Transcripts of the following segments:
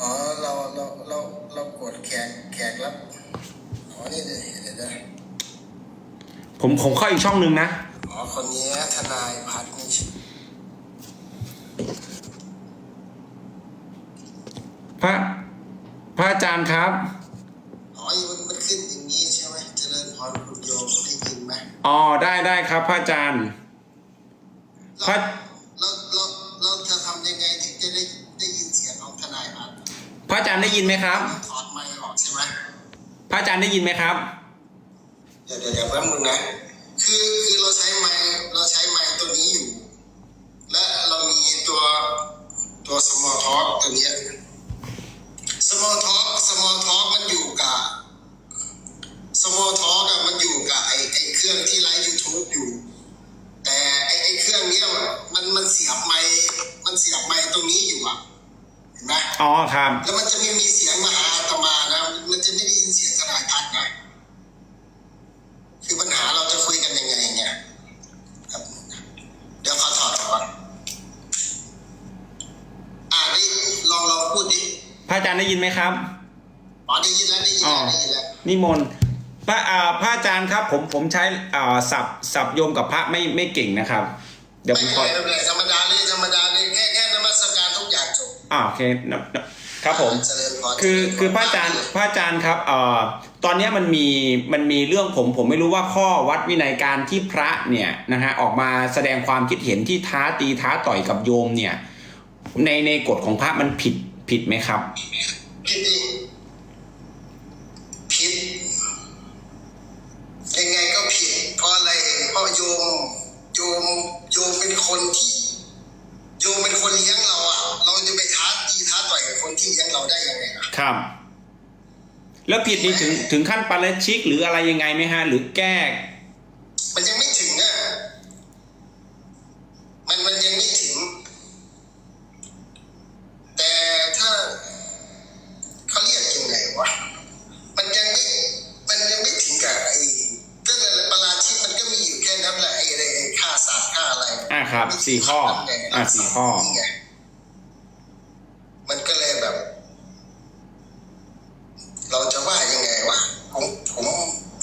อ๋อเราเราเราเรากดแขกแขกรับอ๋อนี่เลยเดี๋ยวนะผมผมเข้าอีกช่องหนึ่งนะ อ๋อคนนี้ทนายพัฒน์นี่พระพระอาจารย์ครับ อ๋อมันมันขึ้นอย่างนี้ใช่ไหมเจริญพรคุณโยมได้ยินไหมอ๋อได้ได้ครับ พระอาจารย์เราพัดเรา ระอาจารย์ได้ยินไหมครับถอดไมค์ออกใช่ไหมพระอาจารย์ได้ยินไหมครับ เดี๋ยวเดี๋ยวเดี๋ยวแป๊บนึงนะ คือคือเราใช้ไมค์เราใช้ไมค์ตัวนี้อยู่ และเรามีตัวตัว small talk ตัวเนี้ย small talk small talk มันอยู่กับ small talk อะมันอยู่กับไอไอเครื่องที่ไลฟ์ YouTube อยู่ แต่ไอไอเครื่องเนี้ยมันมันเสียบไมค์มันเสียบไมค์ตรงนี้อยู่อะเห็นไหม อ๋อครับ แล้วมันจะไม่มีเสียงมาหาอาตมานะ มันจะไม่ได้ยินเสียงทนายพัฒน์นะ คือปัญหาเราจะคุยกันยังไงเนี่ยครับเดี๋ยวขอถอดออกก่อนอ่าได้ลองลองพูดดิ พระอาจารย์ได้ยินไหมครับอ๋อได้ยินแล้วได้ยินอ๋อแล้วได้ยินแล้วนิมนต์พระอ่าพระอาจารย์ครับ ผมผมใช้อ่าสับสับโยมกับพระไม่ไม่เก่งนะครับ เดี๋ยวผไม่มเป็นขอไรไม่เป็นไรธรรมดาเลยธรรมดาเลยแค่แค่นมัสการทุกอย่างจบอ่าโอเคนะนะครับผม เจริญพรคือเจญพคือพระอาจารย์พระอาจารย์ครับเอ่อตอนเนี้ยมันมีมันมีเรื่องผมผมไม่รู้ว่าข้อวัดวินัยการที่พระเนี่ยนะฮะออกมาแสดงความคิดเห็นที่ท้าตีท้าต่อยกับโยมเนี่ยในในกฎของพระมันผิด ผิดไหมครับผิดดิผิดยังไงก็ผิดเพราะอะไรเพราะโยมโยมโยมเป็นคนที่โยมเป็นคนเลี้ยงเราอะ เราจะไปท้าตีท้าต่อยกับคนที่เลี้ยงเราได้ยังไงอะครับ แล้วผิดนี้ถึงถึงขั้นปาราชิกหรืออะไรยังไงไหมฮะ หรือแก้ มันยังไม่ถึงอะ มันมันยังไม่ถึง แต่ถ้าเขาเรียกยังไงวะ มันยังไม่ มันยังไม่ถึงกับไอ้ก็นั่นแหละประราชิกมันก็มีอยู่แค่นั้นแหละไอ้ไอ้ไอ้ฆ่าสัตว์ฆ่าอะไร อ่าครับ สี่ข้อ อ่าสี่ข้อนี่ไงมันก็เลยแบบ เราจะว่ายังไงวะผมผม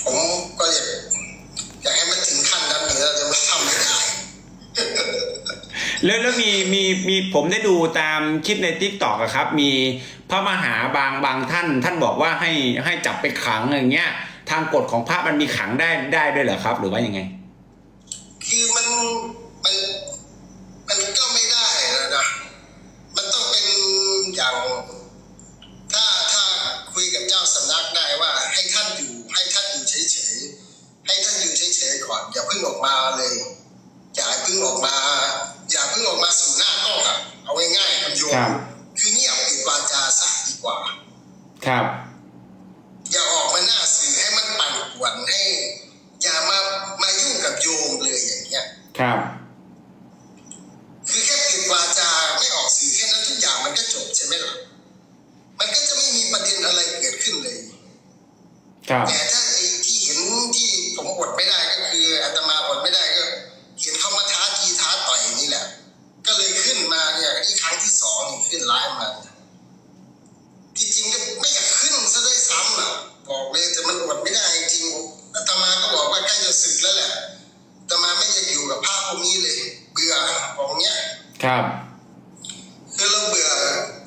ผมก็อยากอยากให้มันถึงขั้นนั้นถึงเราจะไม่ทำไม่ได้แล้วแล้วมีมีมีผมได้ดูตามคลิปในทิกตอกครับ มีพระมหาบางบางท่าน ท่านบอกว่าให้ให้จับไปขังอย่างเงี้ย ทางกฎของพระมันมีขังได้ได้ด้วยเหรอครับ หรือว่ายังไง อย่าเพิ่งออกมาสู่หน้ากล้องอะเอาง่ายๆคุณโยมครับคือเงียบปิดวาจาซะดีกว่า ครับ เลยแต่มันอดไม่ได้จริงอาตมาก็บอกว่าใกล้จะสึกแล้วแหละอาตมาไม่อยากอยู่กับภาพพวกนี้เลย เบื่อของเนี้ย ครับ คือเราเบื่อ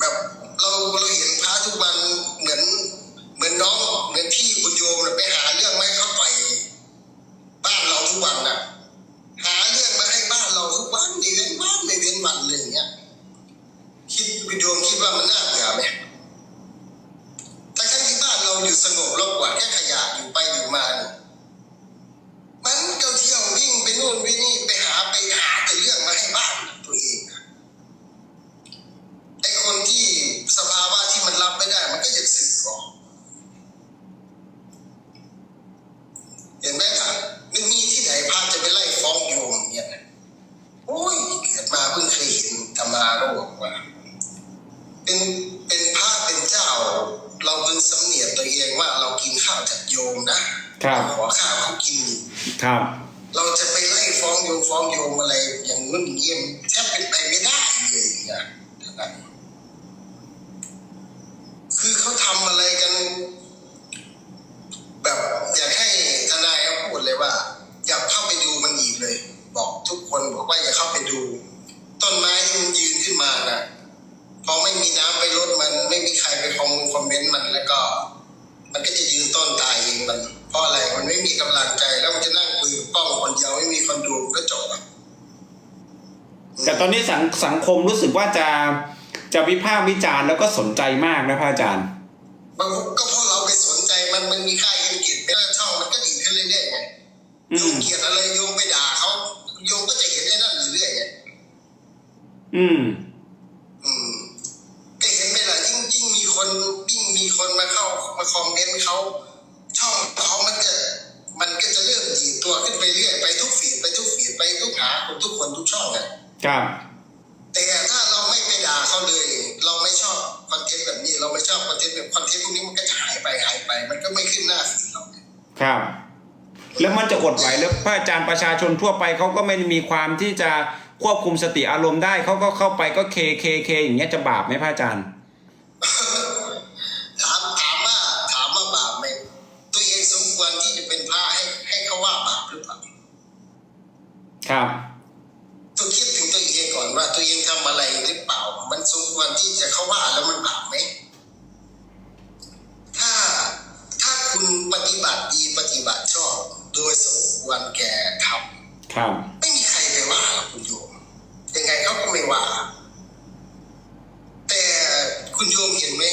แบบเราเราเห็นพระทุกวันเหมือน เหมือนน้องเหมือนพี่คุณโยมน่ะไปหาเรื่องมาให้เขาต่อยบ้านเราทุกวันน่ะ หาเรื่องมาให้บ้านเราทุกวันไม่เว้นวันไม่เว้นวันเลยอย่างเงี้ยคิดคุณโยมคิดว่ามันน่าเบื่อไหมทั้งๆที่บ้านเราอยู่สงบเรากวาดแค่ขยะอยู่ไปอยู่มาเนี่ยมันก็เที่ยววิ่งไปนู่นไปนี่ไปหาไปหาแต่เรื่องมาให้บ้านตัวเองอะ ไอ้คนที่สภาวะที่มันรับไม่ได้ มันก็อยากสึกออกเห็นไหมครับมันมีที่ไหนพระจะไปไล่ฟ้องโยมเนี่ยนะโอ้ยเกิดมาเพิ่งเคยเห็นธรรมาก็บอกว่า เป็นเป็นพระเป็นเจ้า เราเพิ่งสำเนียกตัวเองว่าเรากินข้าวจากโยมนะครับ ขอข้าวเขากิน ครับ เราจะไปไล่ฟ้องโยมฟ้องโยมอะไร อย่างนู้นอย่างนี้แทบเป็นไปไม่ได้เลยอย่างเงี้ยนะครับ นต์มันแล้วก็ มันก็จะยืนต้นตายเองมัน เพราะอะไรมันไม่มีกำลังใจแล้วมันจะนั่งคุยกับกล้องคนเดียวไม่มีคนดูก็จบอะ แต่ตอนนี้ สังสังคมรู้สึกว่าจะจะวิพากษ์วิจารณ์แล้วก็สนใจมากนะพระอาจารย์บางก็เพราะเราไปสนใจมันมันมีค่าเงินกิจไม่ช่องมันก็ดีขึ้นเรื่อยๆไงอืโยมมเกลียดอะไรโยมไปด่าเขาโยมก็จะเห็นไอ้นั่นอยู่เรื่อยไงอืม อืมก็เห็นไหมล่ะยิ่งยิ่งมีคนยิ่งมีคนมาเข้ามาคอมเมนต์เขาช่องเขามันจะมันก็จะเริ่มดีดตัวขึ้นไปเรื่อยไปทุกฟีดไปทุกฟีดไปทุกหาคนทุกคนทุกช่องอะครับ แต่ถ้าเราไม่ไป ด่าเขาเลย เราไม่ชอบคอนเทนต์แบบนี้ เราไม่ชอบคอนเทนต์แบบคอนเทนต์พวกนี้มันก็จะหายไปหายไป มันก็ไม่ขึ้นหน้าฟีดเราครับ แล้วมันจะอดไหวแล้วพระอาจารย์ประชาชนทั่วไปเขาก็ไม่ได้มีความที่จะควบคุมสติอารมณ์ได้เขาก็เข้าไปก็เคเคเคอย่างเงี้ยจะบาปไหมพระอาจารย์ถามถามว่าถามว่าบาปไหมตัวเองสมควรที่จะเป็นพระให้ให้เขาว่าบาปหรือเปล่าครับต้องคิดถึงตั วเองก่อนว่าตัวเองทำอะไรหรือเปล่า มันสมควรที่จะเขาว่าแล้วมันบาปไหมถ้าถ้าคุณปฏิบัติดีปฏิบัติชอบ โดยสมควรแก่ทครับำไม่มีใครไปว่าหรอกคุณโยมยังไงเขาก็ไม่ว่า แต่คุณโยมเห็นไหม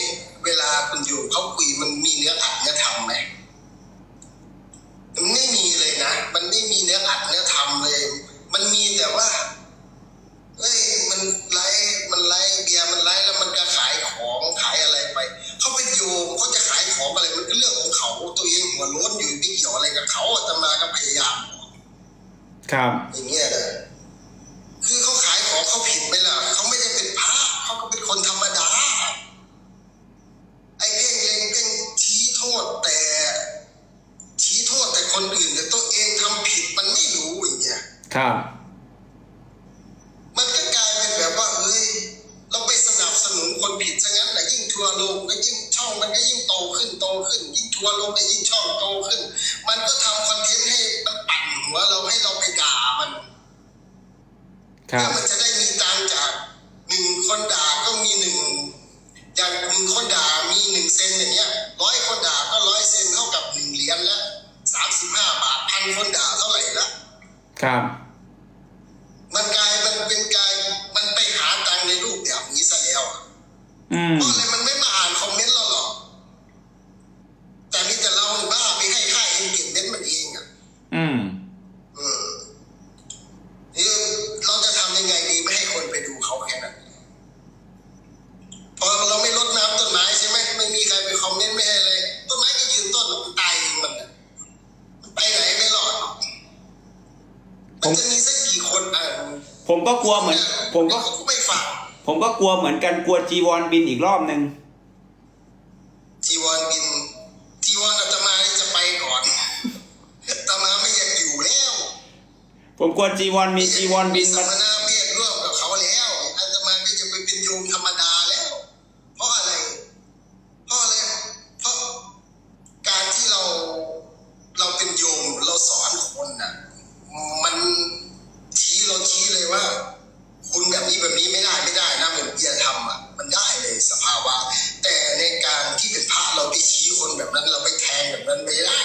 เวลาคุณโยมเขาคุยมันมีเนื้ออัดเนื้อทำไหมมันไม่มีเลยนะ มันไม่มีเนื้ออัดเนื้อทำเลย มันมีแต่ว่า เอ้ยมันไลฟ์มันไลฟ์เบียร์มันไลฟ์แล้วมันก็ขายของขายอะไรไปเขาเป็นโยมเขาจะขายของอะไรมันก็เรื่องของเขาตัวเองหัวโล้นอยู่ไม่เกี่ยวอะไรกับเขาอาตมาก็พยายามบอกครับอย่างเงี้ยนะคือเขาขายของเขาผิดไหมล่ะเขาไม่ได้เป็นพระเขาก็เป็นคนธรรมดาไอ้เพ่งเล็งเพ่งชี้โทษแต่ชี้โทษแต่คนอื่นแต่ตัวเองทำผิดมันไม่รู้อย่างเงี้ยครับ มันก็กลายเป็นแบบว่าเฮ้ยเราไปสนับสนุนคนผิดซะงั้นแหละยิ่งทัวร์ลงก็ยิ่งช่องมันก็ยิ่งโตขึ้นโตขึ้น ยิ่งทั วร์ลงก็ยิ่งช่องโตขึ้น มันก็ทำคอนเทนต์ให้มันปั่นหัวเราให้เราไปด่ามันครับถ้ามันจะได้มีตังค์จากหนึ่งคนด่าก็มีหนึ่งอย่างหนึ่งคนด่ามีหนึ่งเซนอย่างเงี้ยร้อยคนด่าก็ร้อยเซนเท่ากับหนึ่งเหรียญละสามสิบห้าบาทพันคนด่าเท่าไหร่ละครับ มันกลายมันเป็นกลายมันไปหาตังค์ในรูปแบบนี้ซะแล้วอืมเพราะอะไรมันไม่มาอ่านคอมเมนต์เราหรอก แต่มีแต่เราบ้าไปให้ค่ายเองเก็บเม้นต์มันเองอะ อืม อืมนี่เราจะทำยังไงดีไม่ให้คนไปดูเขาแค่นั้นพอเราไม่ลดน้ำต้นไม้ใช่ไหมไม่มีใครไปคอมเมนต์ไม่ให้เลยต้นไม้ก็ยืนต้นมันตายเองมันน่ะมันไปไหนไม่รอดหรอกมันจะมีสักกี่คนอ่าน ผมก็กลัวเหมือน ผมก็เขาไม่ฟังผมก็กลัวเหมือนกันกลัวจีวรบินอีกรอบหนึ่งจีวรบินจีวรอาตมานี่จะไปก่อนอาตมาไม่อยากอยู่แล้วผมกลัวจีวรมีจีวรบินสัมา มมนาเพศร่วมกับเขาแล้วอาตมาก็จะไปเป็นโยมธรรมดาแล้ว เพราะอะไร เพราะอะไร เพราะการที่เราเราเป็นโยมเราสอนคนน่ะ มันชี้เราชี้เลยว่า คุณแบบนี้แบบนี้ไม่ได้ไม่ได้นะเหมือนเบียร์ทำอะมันได้เลยสภาวะ แต่ในการที่เป็นพระเราไปชี้คนแบบนั้นเราไปแทงแบบนั้นไม่ได้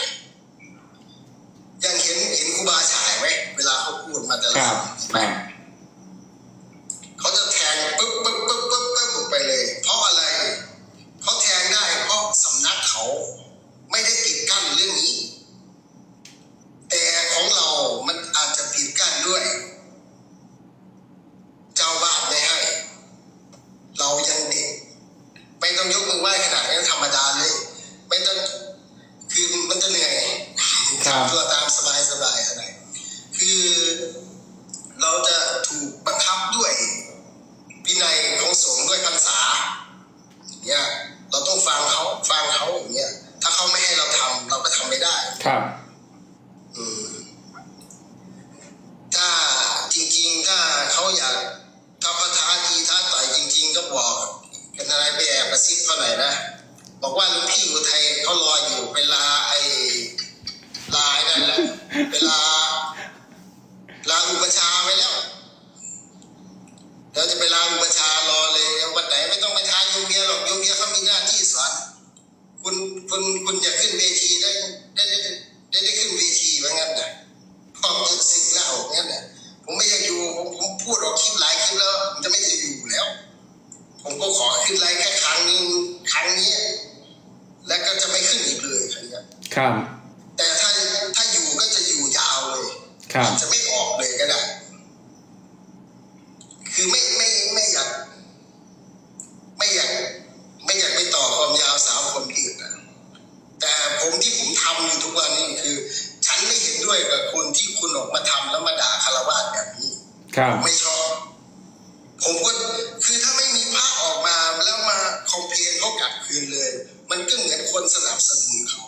ยังเห็นเห็นครูบาฉายไหมเวลาเขาพูดมาแต่คละรับคำครับเขาจะแทงปึ๊บปึ๊บปึ๊บปึ๊บปึ๊บปึ๊บไปเลย เพราะอะไรเขาแทงได้เพราะสำนักเขาไม่ได้ปิดกั้นเรื่องนี้ แต่ของเรามันอาจจะปิดกั้นด้วย เจ้าบ้านไม่ให้ เรายังเด็กไม่ต้องยกมือไหว้ขนาดนั้นธรรมดาเลย ไม่ต้องคือมันจะเหนื่อยครับทำตัวตามสบายสบายๆอะไรคือเราจะถูกบังคับด้วยวินัยของสงฆ์ด้วยพรรษาอย่างเนี่ยเราต้องฟังเขาฟังเขาอย่างเงี้ยถ้าเขาไม่ให้เราทำเราก็ทำไม่ได้ครับ อืมถ้าจริงๆ ถ้าเขาอยากถ้าเขาท้าทีท้าต่อยจริง ๆ ก็บอกกันอะไรไปแอบกระซิบเขาหน่อยนะ บอกว่าลูกพี่อุทัยเขารออยู่เวลาไอ้ลายนั่นแหละเวลาลาอุปชฌาย์ไว้แล้วเดี๋ยวจะไปลาอุปชฌาย์รอเลยวันไหนไม่ต้องไปท้าโยมเบียร์หรอกโยมเบียร์เขามีหน้าที่สอน คุณคุณอยากขึ้นเวทีได้ได้ได้ได้ได้ขึ้นเวทีว่างั้นนะพอตึกสิ่งแล้วงั้นนะผมไม่อยากอยู่ผมผมพูดออกคลิปหลายคลิปแล้วผมจะไม่จะอยู่แล้ว ผมก็ขอขึ้นไลฟ์แค่ครั้งนึงครั้งนี้ แล้วก็จะไม่ขึ้นอีกเลยครั้งนี้ ครับ แต่ถ้าถ้าอยู่ก็จะอยู่ยาวเลย ครับ อาจจะไม่ออกเลยก็ได้ คือไม่ไม่ไม่อยาก ไม่อยาก ไม่อยากไปต่อความยาวสาวความยืดนะแต่ผมที่ผมทำอยู่ทุกวันนี้คือ ฉันไม่เห็น ด้วยกับคุณที่คุณออกมาทำแล้วมาด่าคารวะแบบนี้ครับไม่ชอบ ผมก็คือถ้าไม่มีพระออกมาแล้วมาคอมเพลนเขากลับคืนเลย มันก็เหมือนคนสนับสนุนเขา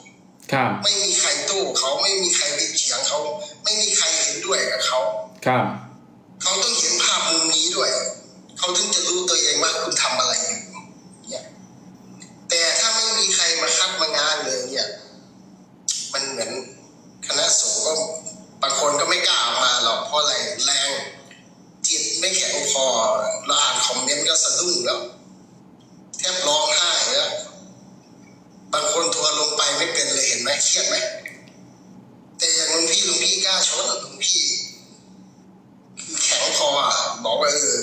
ครับ ไม่มีใครโต้เขาไม่มีใครไปเถียงเขา ไม่มีใครเห็นด้วยกับเขาครับ เขาต้องเห็นภาพมุมนี้ด้วย เขาถึงจะรู้ตัวเองว่าคุณทำอะไรอยู่เนี่ยแต่ถ้าไม่มีใครมาคัดมางานเลยเนี่ย มันเหมือนคณะสงฆ์ก็บางคนก็ไม่กล้าออกมาหรอกเพราะอะไรแรงจิตไม่แข็งพอเราอ่านคอมเมนต์ก็สะดุ้งแล้ว แทบร้องไห้แล้ว บางคนทัวร์ลง ไปไม่เป็นเลยเห็นไหมเครียดไหมแต่อย่างหลุงพี่หลุงพี่กล้าชนหลุงพี่คือแข็งพออะบอกว่าเออ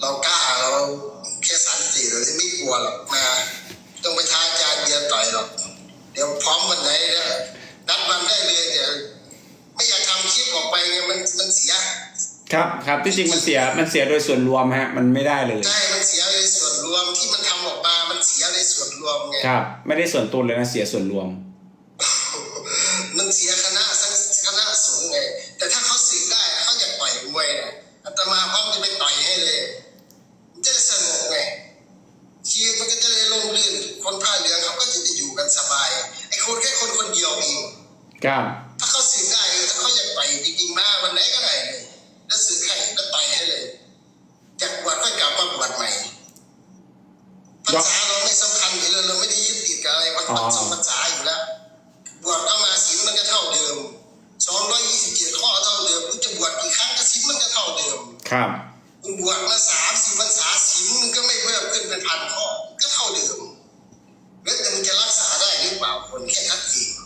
เรากล้าเราแค่สันติเราจะไม่กลัวหรอกนะต้องไปท้าอาจารย์เบียร์ต่อยหรอกเดี๋ยวพร้อมวันไหนเนี่ยนัดวันได้เลยเดี๋ยวไม่อยากทำคลิปออกไปไงมันมันเสีย ครับครับที่จริงมันเสียมันเสียโดยส่วนรวมฮะ มันไม่ได้เลยใช่มันเสียในส่วนรวมที่มันทำออกมามันเสียในส่วน รวมไงครับ ไม่ได้ส่วนตัวเลยนะเสียส่วนรวม มันเสียคณะสังคณะสงฆ์ไง แต่ถ้าเขาสึกได้เขาอยากต่อยมวยเนี่ยอาตมาพร้อมจะไปต่อยให้เลยมันจะได้สนุกไงชีวิตมันก็จะได้ลงลื่นคนผ้าเหลืองเขาก็จะได้อยู่กันสบายไอ้คนแค่คนคนเดียวเองครับ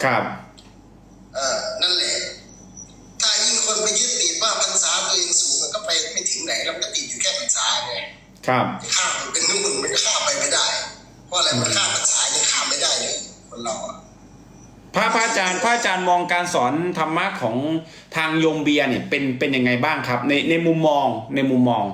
ครับเออนั่นแหละ ถ้ายิ่งคนไปยึดติดว่าพรรษาตัวเองสูงมันก็ไปไม่ถึงไหนแล้วมันก็ติดอยู่แค่พรรษาไงครับข้ามไปเป็นนู่นมันก็ข้ามไปไม่ได้ เพราะอะไรมันข้ามพรรษายังข้ามไม่ได้เลยคนเราอะพระพระอาจารย์พระอาจารย์มองการสอนธรรมะของทางโยมเบียร์เนี่ยเป็นเป็นยังไงบ้างครับ ในในมุมมองในมุมมอง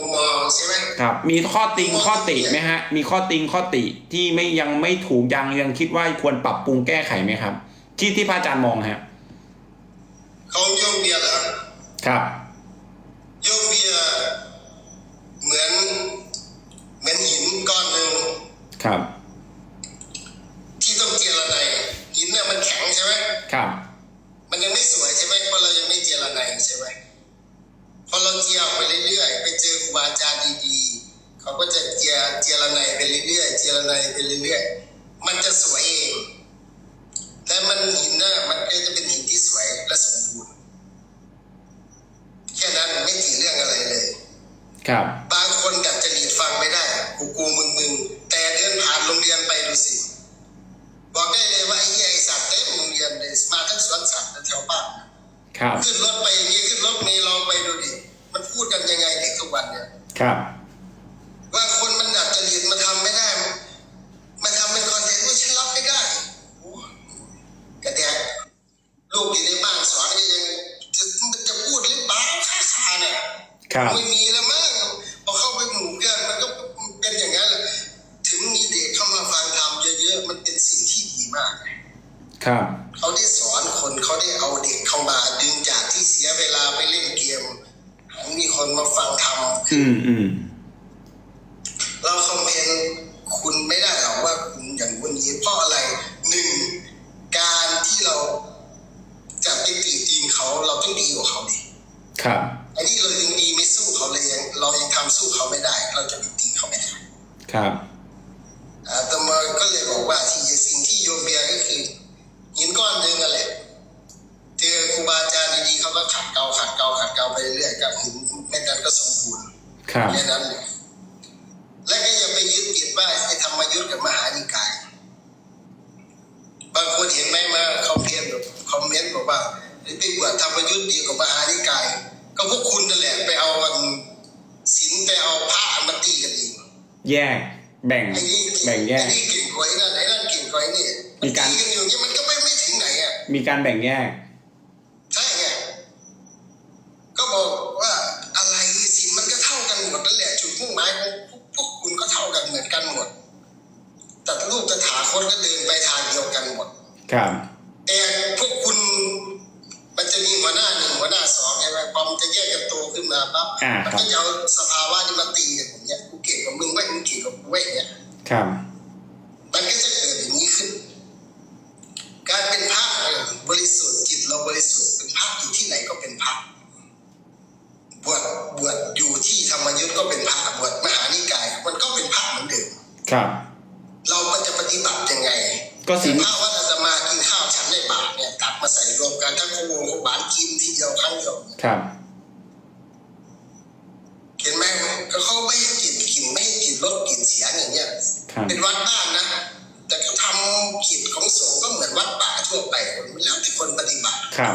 มุมมองใช่ไหม ครับ มีข้อติงข้อติไหมฮะ มีข้อติงข้อติที่ไม่ยังไม่ถูกยังยังคิดว่าควรปรับปรุงแก้ไขไหมครับ ที่ที่พระอาจารย์มองฮะเขาโยมเบียร์เหรอครับโยมเบียร์เหมือน เหมือนหินก้อนหนึ่งครับ อยๆเจรไนยไปเรื่อยๆมันจะสวยเองและมันหินน่ะมันก็จะเป็นหินที่สวยและสมบูรณ์แค่นั้นไม่ติดเรื่องอะไรเลย ครับ บางคนดัดจริตฟังไม่ได้กูกูมึงมึงแต่เดินผ่านโรงเรียนไปดูสิบอกได้เลยว่าไอ้เหี้ยไอ้สัตว์เต็มโรงเรียนเลยมาทั้งสวนสัตว์แถวบ้านครับขึ้นรถไปอย่างนี้ขึ้นรถเมล์ลองไปดูดิมันพูดกันยังไงเด็กทุกวันเนี่ยครับ ว่าคนมันดัดจริตมันทำไม่ได้ มันทำเป็นคอนเทนต์ว่าฉันรับไม่ได้โอ้กระแดกลูกอยู่ในบ้านสอนก็ยังจะมันจะพูดหรือเปล่าค่าคาเนี่ย ครับไม่มีแล้วมั้งพอเข้าไปหมู่เพื่อนมันก็เป็นอย่างนั้นแหละถึงมีเด็กเข้ามาฟังธรรมเยอะๆมันเป็นสิ่งที่ดีมากครับเขาได้สอนคนเขาได้เอาเด็กเข้ามาดึงจากที่เสียเวลาไปเล่นเกมให้มีคนมาฟังธรรมอืมอืม แม่มาคอมเมนต์คอมเมนต์บอกว่าไปบวชธรรมยุทธ์ดีกว่ามหานิกาย ก็พวกคุณนั่นแหละไปเอาวันศีลไปเอาพระมาตีกันเองแยกแบ่งแบ่งแยกที่กิ่งก้อยนั่นไอ้นั่นกิ่งก้อยนี่มีการอยู่นี่มันก็ไม่ไม่ถึงไหนอะมีการแบ่งแยก ครับแต่พวกคุณมันจะมีหัวหน้าหนึ่งหัวหน้าสองใช่ไหมพอมันจะแยกกันโตขึ้นมาปั๊บอ่ามันครับก็จะเอาสภาวะนี้มาตีกันอย่างเงี้ยกูเก่งกว่ามึงไว้ยมึงเก่งกว่ากูไว้ยอย่างเงี้ยครับ เป็นวัดบ้านนะ แต่เขาทำกิจของสงฆ์ก็เหมือนวัดป่าทั่วไปมันแล้วแต่คนปฏิบัติครับ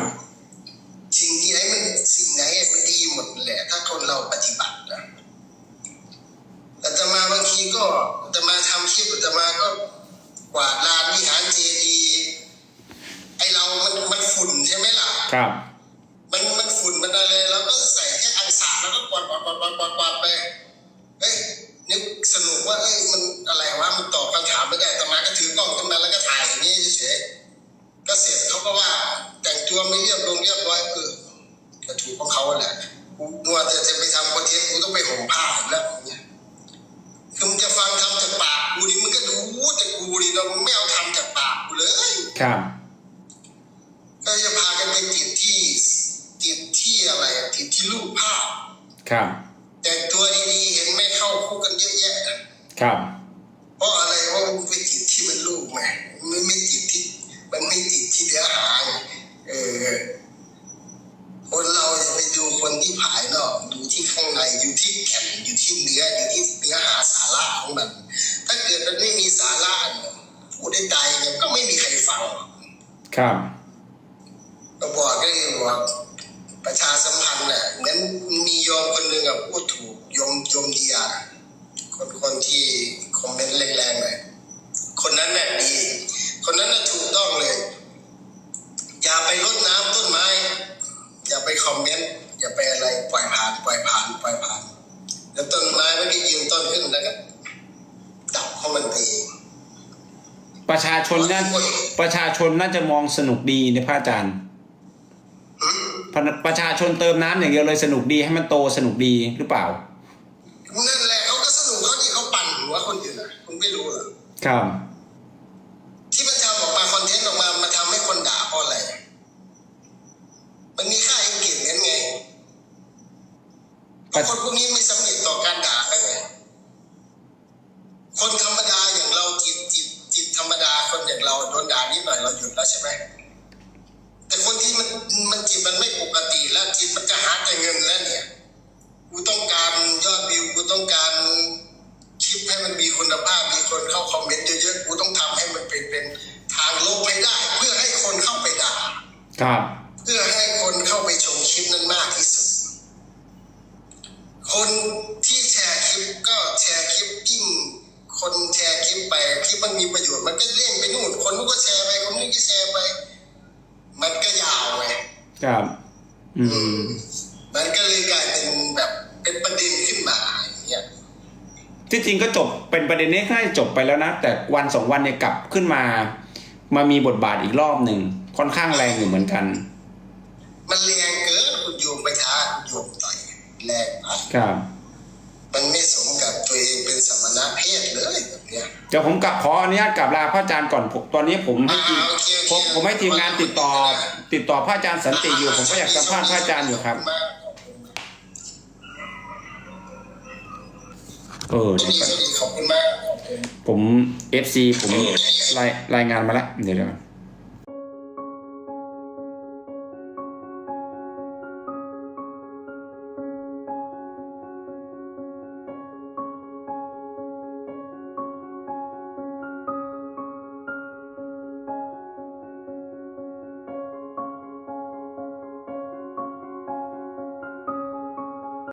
แต่กูนี่เราไม่เอาทำจากปากกูเลยครับก็จะพากันไปติดที่ติดที่อะไรอะติดที่รูปภาพ ครับ แต่งตัวดีๆเห็นไหม่เข้าคู่กันเยอะแยะนะครับเพราะอะไรเพราะมันไปติดที่มันรูปไงมันไม่ติดที่มันไม่ติดที่เนื้อหาไงเออคนเราจะไปดูคนที่ภายนอกดูที่ข้างในอยู่ที่แก่นอยู่ที่เนื้ออยู่ที่เนื้อหาสาระของมัน ถ้าเกิดมันไม่มีสาระเนี่ยพูดได้ใจเนี่ยก็ไม่มีใครฟังหรอกครับก็บอกก็คือบอกประชาสัมพันธ์น่ะเหมือนมีโยมคนหนึ่งอะพูดถูกโยมโยมเดียคนคนที่คอมเมนต์แรงๆหน่อยคนนั้นน่ะดี คนนั้นน่ะถูกต้องเลย อย่าไปรดน้ำต้นไม้ อย่าไปคอมเมนต์อย่าไปอะไรปล่อยผ่านปล่อยผ่านปล่อยผ่าน แล้วต้นไม้มันก็ยืนต้นขึ้นแล้วก็ดับ ของมันเองประชาชนน่าประชาชนน่าจะมองสนุกดีในพระอาจารย์หืมประประชาชนเติมน้ำอย่างเดียวเลยสนุกดีให้มันโตสนุกดีหรือเปล่านั่นแหละเขาก็สนุกเขาที่เขาปั่นหัวคนอื่นอะคุณไม่รู้เหรอครับ ที่มันทำออกมาคอนเทนต์ออกมามาทำให้คนด่าเพราะอะไร มันมีค่าเองเก่งงั้นไงเพราะคนพวกนี้ไม่ส คนที่แชร์คลิปก็แชร์คลิปยิ่งคนแชร์คลิปไปคลิปมันมีประโยชน์มันก็เล่งไปนู่นคนนู้นก็แชร์ไปคนนี้ก็แชร์ไป มันก็ยาวไงครับ อืม มันก็เลยกลายเป็นแบบเป็นประเด็นขึ้นมาอย่างเงี้ยที่จริงก็จบเป็นประเด็นนี้น่าจะจบไปแล้วนะ แต่วันสองวันเนี่ยกลับขึ้นมา มามีบทบาทอีกรอบหนึ่งค่อนข้างแรงอยู่เหมือนกัน มันแรงเกินคุณโยมไปท้าคุณโยมต่อย แรงไปครับมันไม่สมกับตัวเองเป็นสมณะเพศเลยแบบเนี้ยเดี๋ยวผมกลับขออนุญาตกลับลาพระอาจารย์ก่อนผมตอนนี้ผมให้ทีมอ่าโอเคโอเคผมผมให้ทีมงานติดต่อ ติดต่อพระอาจารย์สันติอยู่ ผมก็อยากสัมภาษณ์พระอาจารย์อยู่ครับ เออขอบเดี๋ยวคุณก่อนมากขอบคุณผม FC ผมรายรายงานมาแล้วเดี๋ยวเดี๋ยว